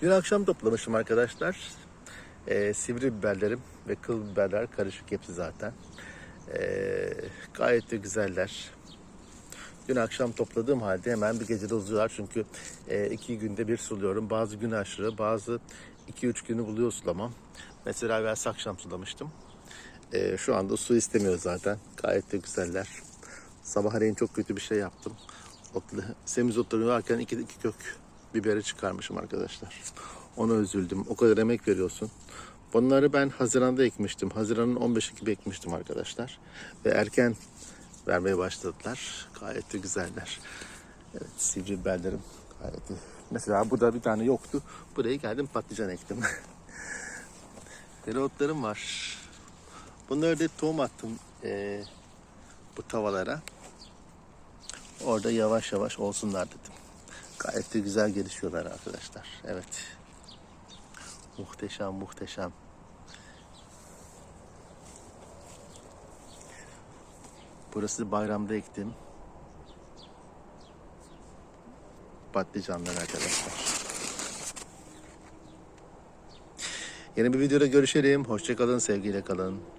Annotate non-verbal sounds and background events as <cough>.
Dün akşam toplamışım arkadaşlar. Ee, sivri biberlerim ve kıl biberler karışık hepsi zaten. Ee, gayet de güzeller. Dün akşam topladığım halde hemen bir gecede uzuyorlar. Çünkü e, iki günde bir suluyorum. Bazı gün aşırı, bazı iki üç günü buluyor sulamam. Mesela evvelsi akşam sulamıştım. Ee, şu anda su istemiyor zaten. Gayet de güzeller. Sabahleyin çok kötü bir şey yaptım. Otlu, semizotları varken iki, iki kök biberi çıkarmışım arkadaşlar. Ona üzüldüm. O kadar emek veriyorsun. Bunları ben Haziran'da ekmiştim. Haziran'ın 15'i gibi ekmiştim arkadaşlar. Ve erken vermeye başladılar. Gayet de güzeller. Evet sivri biberlerim gayet de. Mesela burada bir tane yoktu. Buraya geldim patlıcan ektim. <laughs> Dereotlarım var. Bunları da tohum attım eee, bu tavalara. Orada yavaş yavaş olsunlar dedim. Gayet de güzel gelişiyorlar arkadaşlar. Evet. Muhteşem muhteşem. Burası bayramda ektim. Patlıcanlar arkadaşlar. Yeni bir videoda görüşelim. Hoşçakalın, sevgiyle kalın.